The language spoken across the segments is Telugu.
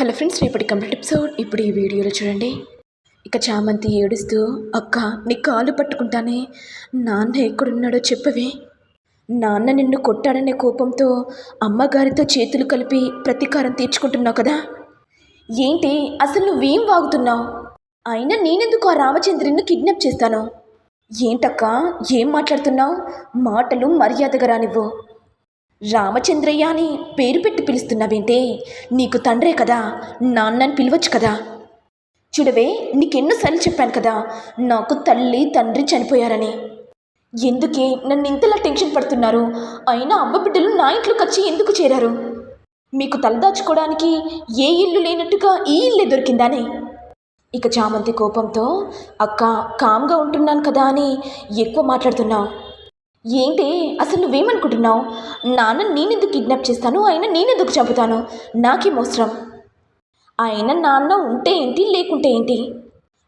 హలో ఫ్రెండ్స్ రేపటి కంప్లీట్ ఎపిసోడ్. ఇప్పుడు ఈ వీడియోలో చూడండి. ఇక చామంతి ఏడుస్తూ అక్క నీ కాలు పట్టుకుంటానే నాన్న ఎక్కడున్నాడో చెప్పవే. నాన్న నిన్ను కొట్టాడనే కోపంతో అమ్మగారితో చేతులు కలిపి ప్రతీకారం తీర్చుకుంటున్నావు కదా? ఏంటి? అసలు నువ్వేం వాగుతున్నావు? అయినా నేనెందుకు ఆ రామచంద్రుని కిడ్నాప్ చేస్తాను? ఏంటక్క? ఏం మాట్లాడుతున్నావు? మాటలు మర్యాదగా రానివ్వు. రామచంద్రయ్య అని పేరు పెట్టి పిలుస్తున్నావేంటే? నీకు తండ్రే కదా నాన్నని పిలవచ్చు కదా? చూడవే నీకెన్నోసార్లు చెప్పాను కదా నాకు తల్లి తండ్రి చనిపోయారని. ఎందుకే నన్ను ఇంతలా టెన్షన్ పడుతున్నారు? అయినా అవ్వ బిడ్డలు నా ఇంట్లోకి వచ్చి ఎందుకు చేరారు? మీకు తలదాచుకోవడానికి ఏ ఇల్లు లేనట్టుగా ఈ ఇల్లే దొరికిందానే? ఇక చామంతి కోపంతో అక్క కామ్గా ఉంటున్నాను కదా అని ఎక్కువ మాట్లాడుతున్నావు. ఏంటి? అసలు నువ్వేమనుకుంటున్నావు? నాన్న నేనెందుకు కిడ్నాప్ చేస్తాను? ఆయన నేనెందుకు చంపుతాను? నాకేం అవసరం? ఆయన నాన్న ఉంటే ఏంటి? లేకుంటే ఏంటి?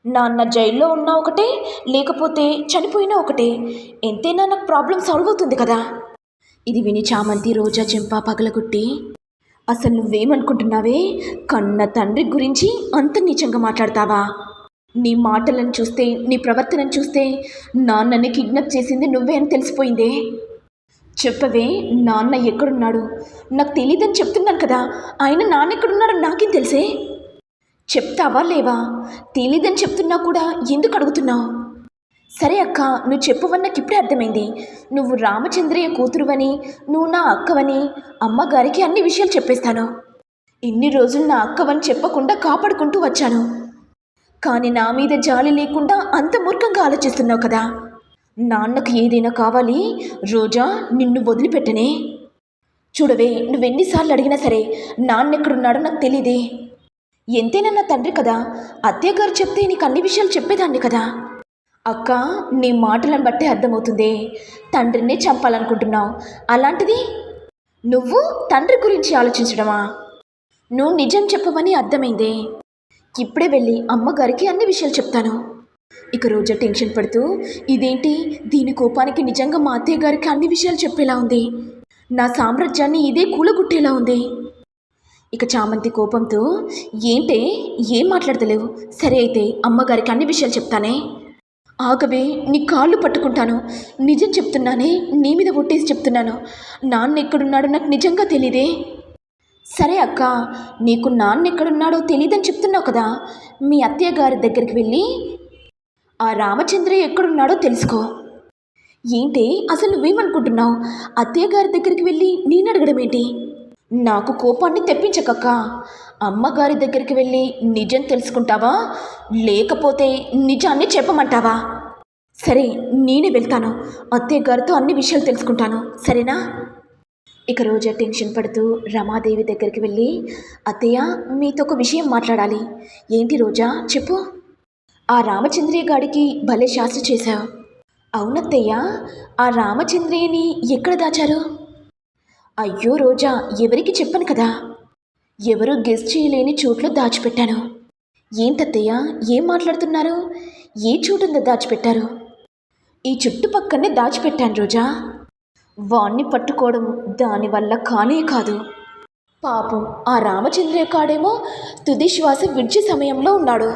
నాన్న జైల్లో ఉన్నా ఒకటే లేకపోతే చనిపోయినా ఒకటే. ఎంతైనా నాకు ప్రాబ్లం సాల్వ్ అవుతుంది కదా? ఇది విని చామంతి రోజా చెంప పగలగొట్టి అసలు నువ్వేమనుకుంటున్నావే? కన్న తండ్రి గురించి అంత నీచంగా మాట్లాడతావా? నీ మాటలను చూస్తే నీ ప్రవర్తనను చూస్తే నాన్నని కిడ్నాప్ చేసింది నువ్వే అని తెలిసిపోయిందే. చెప్పవే నాన్న ఎక్కడున్నాడు? నాకు తెలియదని చెప్తున్నాను కదా ఆయన నాన్న ఎక్కడున్నాడో నాకేం తెలిసే? చెప్తావా లేవా? తెలీదని చెప్తున్నా కూడా ఎందుకు అడుగుతున్నావు? సరే అక్క నువ్వు చెప్పవని నాకు ఇప్పుడే అర్థమైంది. నువ్వు రామచంద్రయ్య కూతురువని నువ్వు నా అక్కవని అమ్మగారికి అన్ని విషయాలు చెప్పేస్తాను. ఇన్ని రోజులు నా అక్కవని చెప్పకుండా కాపాడుకుంటూ వచ్చాను. కానీ నా మీద జాలి లేకుండా అంత మూర్ఖంగా ఆలోచిస్తున్నావు కదా. నాన్నకు ఏదైనా కావాలి రోజా నిన్ను వదిలిపెట్టనే. చూడవే నువ్వెన్నిసార్లు అడిగినా సరే నాన్న ఎక్కడున్నాడో నాకు తెలియదే ఎంతైనా నా తండ్రి కదా అత్తయ్య గారు చెప్తే నీకు అన్ని విషయాలు చెప్పేదాన్ని కదా. అక్క నీ మాటలను బట్టే అర్థమవుతుంది. తండ్రినే చంపాలనుకుంటున్నావు అలాంటిది? నువ్వు తండ్రి గురించి ఆలోచించడమా? నువ్వు నిజం చెప్పవని అర్థమైందే. ఇప్పుడే వెళ్ళి అమ్మగారికి అన్ని విషయాలు చెప్తాను. ఇక రోజా టెన్షన్ పడుతూ ఇదేంటి? దీని కోపానికి నిజంగా మా అత్తయ్య గారికి అన్ని విషయాలు చెప్పేలా ఉంది. నా సామ్రాజ్యాన్ని ఇదే కూలగుట్టేలా ఉంది. ఇక చామంతి కోపంతో ఏంటే? ఏం మాట్లాడతలేవు? సరే అయితే అమ్మగారికి అన్ని విషయాలు చెప్తానే. ఆగవే నీ కాళ్ళు పట్టుకుంటాను. నిజం చెప్తున్నానే నీ మీద ఒట్టేసి చెప్తున్నాను. నాన్న ఎక్కడున్నాడో నాకు నిజంగా తెలియదే సరే అక్క నీకు నాన్న ఎక్కడున్నాడో తెలియదని చెప్తున్నావు కదా. మీ అత్తయ్య గారి దగ్గరికి వెళ్ళి ఆ రామచంద్రయ్య ఎక్కడున్నాడో తెలుసుకో. ఏంటి అసలు నువ్వేమనుకుంటున్నావు? అత్తయ్య గారి దగ్గరికి వెళ్ళి నేను అడగడం ఏంటి? నాకు కోపాన్ని తెప్పించకక్క. అమ్మగారి దగ్గరికి వెళ్ళి నిజం తెలుసుకుంటావా? లేకపోతే నిజాన్ని చెప్పమంటావా? సరే నేనే వెళ్తాను. అత్తయ్య గారితో అన్ని విషయాలు తెలుసుకుంటాను. సరేనా? ఇక రోజా టెన్షన్ పడుతూ రమాదేవి దగ్గరికి వెళ్ళి అత్తయ్య మీతో ఒక విషయం మాట్లాడాలి. ఏంటి రోజా? చెప్పు. ఆ రామచంద్రయ్య గాడికి భలే శాస్త్ర చేశావు అవునత్తయ్య ఆ రామచంద్రయ్యని ఎక్కడ దాచారు? అయ్యో రోజా ఎవరికి చెప్పను కదా. ఎవరు గెస్ చేయలేని చోట్లో దాచిపెట్టాను. ఏంటత్తయ్య ఏం మాట్లాడుతున్నారు? ఏ చోటుందో దాచిపెట్టారు? ఈ చుట్టుపక్కనే దాచిపెట్టాను రోజా. వాణ్ణి పట్టుకోవడం దానివల్ల కానే కాదు. పాపం ఆ రామచంద్రయ్య కాడేమో తుది శ్వాస విడిచి సమయంలో ఉన్నాడు.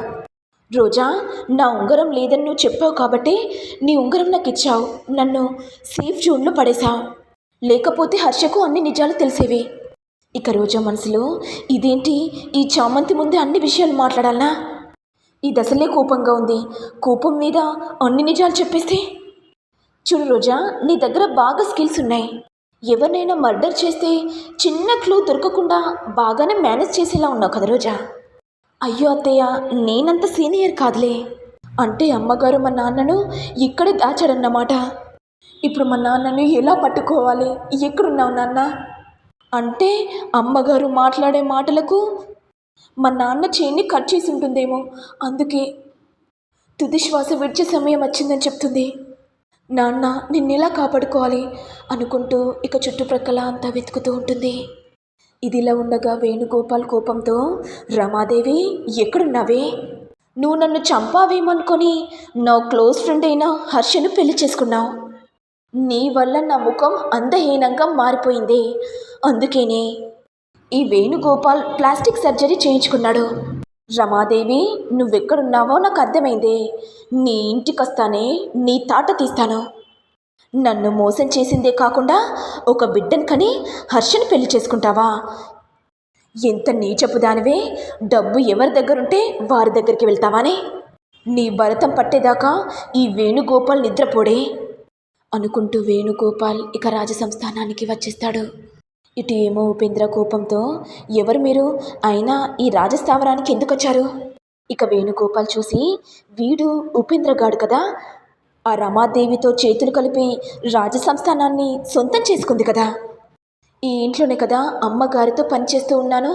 రోజా నా ఉంగరం లేదని నువ్వు చెప్పావు కాబట్టి నీ ఉంగరం నాకు ఇచ్చావు. నన్ను సేఫ్ జోన్లో పడేశావు. లేకపోతే హర్షకు అన్ని నిజాలు తెలిసేవి. ఇక రోజా మనసులో ఇదేంటి? ఈ చామంతి ముందే అన్ని విషయాలు మాట్లాడాలా? ఈ దశలే కోపంగా ఉంది. కోపం మీద అన్ని నిజాలు చెప్పేస్తే చూడు రోజా నీ దగ్గర బాగా స్కిల్స్ ఉన్నాయి. ఎవరినైనా మర్డర్ చేస్తే చిన్న క్లూ దొరకకుండా బాగానే మేనేజ్ చేసేలా ఉన్నావు కదా రోజా. అయ్యో అత్తయ్య నేనంత సీనియర్ కాదులే. అంటే అమ్మగారు మా నాన్నను ఇక్కడే దాచాడన్నమాట. ఇప్పుడు మా నాన్నను ఎలా పట్టుకోవాలి? ఎక్కడున్నావు నాన్న? అంటే అమ్మగారు మాట్లాడే మాటలకు మా నాన్న చేయిని కట్ చేసి ఉంటుందేమో. అందుకే తుది శ్వాస విడిచే సమయం వచ్చిందని చెప్తుంది. నాన్న నిన్నెలా కాపాడుకోవాలి? అనుకుంటూ ఇక చుట్టుప్రక్కల అంతా వెతుకుతూ ఉంటుంది. ఇదిలా ఉండగా వేణుగోపాల్ కోపంతో రమాదేవి ఎక్కడున్నావే? నువ్వు నన్ను చంపావేమనుకొని నా క్లోజ్ ఫ్రెండ్ అయిన హర్షను పెళ్ళి చేసుకున్నావు. నీ వల్ల నా ముఖం అందహీనంగా మారిపోయింది. అందుకేనే ఈ వేణుగోపాల్ ప్లాస్టిక్ సర్జరీ చేయించుకున్నాడు. రమాదేవి నువ్వెక్కడున్నావో నాకు అర్థమైంది. నీ ఇంటికొస్తానే నీ తాట తీస్తాను. నన్ను మోసం చేసిందే కాకుండా ఒక బిడ్డను కని హర్షని పెళ్ళి చేసుకుంటావా? ఎంత నీచపు దానివే. డబ్బు ఎవరి దగ్గరుంటే వారి దగ్గరికి వెళ్తావానే. నీ భరతం పట్టేదాకా ఈ వేణుగోపాల్ నిద్రపోడే అనుకుంటూ వేణుగోపాల్ ఇక రాజసంస్థానానికి వచ్చేస్తాడు. ఇటు ఏమో ఉపేంద్ర కోపంతో ఎవరు మీరు? అయినా ఈ రాజస్థావరానికి ఎందుకు వచ్చారు ఇక వేణుగోపాల్ చూసి వీడు ఉపేంద్రగాడు కదా. ఆ రమాదేవితో చేతులు కలిపి రాజసంస్థానాన్ని సొంతం చేసుకుంది కదా. ఈ ఇంట్లోనే కదా అమ్మగారితో పనిచేస్తూ ఉన్నాను.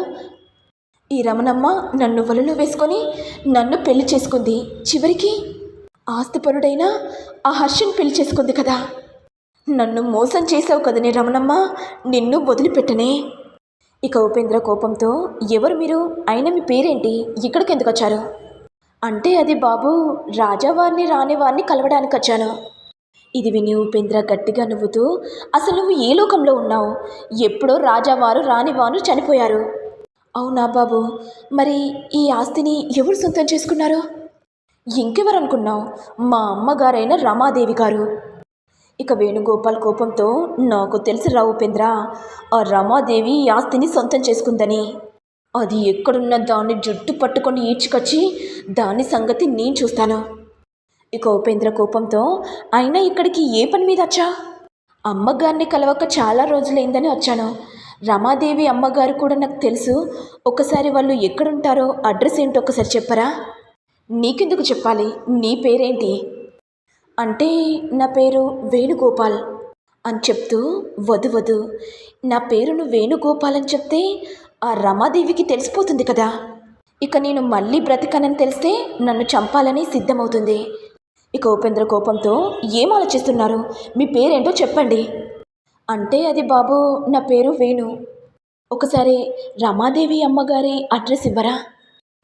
ఈ రమణమ్మ నన్ను వలలో వేసుకొని నన్ను పెళ్ళి చేసుకుంది. చివరికి ఆస్తిపరుడైన ఆ హర్షని పెళ్ళి చేసుకుంది కదా. నన్ను మోసం చేసావు కదనే రమణమ్మ. నిన్ను వదిలిపెట్టనే. ఇక ఉపేంద్ర కోపంతో ఎవరు మీరు? అయినా మీ పేరేంటి? ఇక్కడికి ఎందుకు వచ్చారు అంటే అది బాబు రాజావారిని రానివారిని కలవడానికి వచ్చాను ఇది విని ఉపేంద్ర గట్టిగా నవ్వుతూ అసలు నువ్వు ఏ లోకంలో ఉన్నావు? ఎప్పుడో రాజావారు రానివారు చనిపోయారు. అవునా బాబు మరి ఈ ఆస్తిని ఎవరు సొంతం చేసుకున్నారు? ఇంకెవరు అనుకున్నావు మా అమ్మగారైన రమాదేవి గారు. ఇక వేణుగోపాల్ కోపంతో నాకు తెలుసు రా ఉపేంద్ర ఆ రమాదేవి ఆస్తిని సొంతం చేసుకుందని. అది ఎక్కడున్న దాన్ని జుట్టు పట్టుకొని ఈడ్చుకొచ్చి దాని సంగతి నేను చూస్తాను. ఇక ఉపేంద్ర కోపంతో అయినా ఇక్కడికి ఏ పని మీద వచ్చా? అమ్మగారిని కలవక చాలా రోజులైందని వచ్చాను. రమాదేవి అమ్మగారు కూడా నాకు తెలుసు. ఒకసారి వాళ్ళు ఎక్కడుంటారో అడ్రస్ ఏంటో ఒకసారి చెప్పరా? నీకెందుకు చెప్పాలి? నీ పేరేంటి? అంటే నా పేరు వేణుగోపాల్ అని చెప్తూ వదు వదు నా పేరును వేణుగోపాల్ అని చెప్తే ఆ రమాదేవికి తెలిసిపోతుంది కదా. ఇక నేను మళ్ళీ బ్రతికనని తెలిస్తే నన్ను చంపాలని సిద్ధమవుతుంది. ఇక ఉపేంద్ర కోపంతో ఏం ఆలోచిస్తున్నారు? మీ పేరేంటో చెప్పండి. అంటే అది బాబు నా పేరు వేణు. ఒకసారి రమాదేవి అమ్మగారి అడ్రస్ ఇవ్వరా?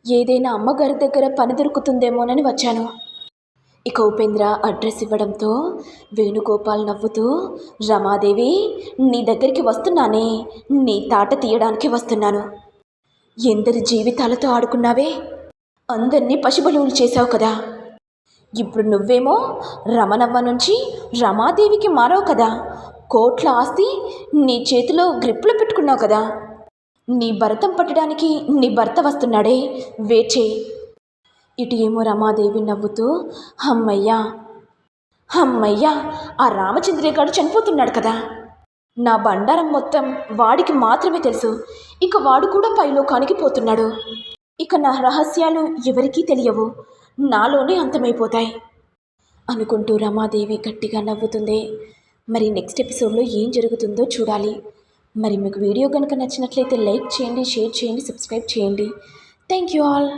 ఏదైనా అమ్మగారి దగ్గర పని దొరుకుతుందేమోనని వచ్చాను. ఇక ఉపేంద్ర అడ్రస్ ఇవ్వడంతో వేణుగోపాల్ నవ్వుతూ రమాదేవి నీ దగ్గరికి వస్తున్నానే. నీ తాట తీయడానికి వస్తున్నాను. ఎందరి జీవితాలతో ఆడుకున్నావే? అందరినీ పశుబలువులు చేశావు కదా. ఇప్పుడు నువ్వేమో రమణవ్వ నుంచి రమాదేవికి మారావు కదా. కోట్ల ఆస్తి నీ చేతిలో గ్రిప్లో పెట్టుకున్నావు కదా. నీ భరతం పట్టడానికి నీ భర్త వస్తున్నాడే. వేచే. ఇటు ఏమో రమాదేవి నవ్వుతూ అమ్మయ్యా అమ్మయ్యా ఆ రామచంద్రయ్య గారు చనిపోతున్నాడు కదా. నా బండారం మొత్తం వాడికి మాత్రమే తెలుసు. ఇక వాడు కూడా పైలోకానికి పోతున్నాడు. ఇక నా రహస్యాలు ఎవరికీ తెలియవు. నాలోనే అంతమైపోతాయి. అనుకుంటూ రమాదేవి గట్టిగా నవ్వుతుంది. మరి నెక్స్ట్ ఎపిసోడ్లో ఏం జరుగుతుందో చూడాలి. మరి మీకు వీడియో కనుక నచ్చినట్లయితే లైక్ చేయండి షేర్ చేయండి సబ్స్క్రైబ్ చేయండి. Thank you all.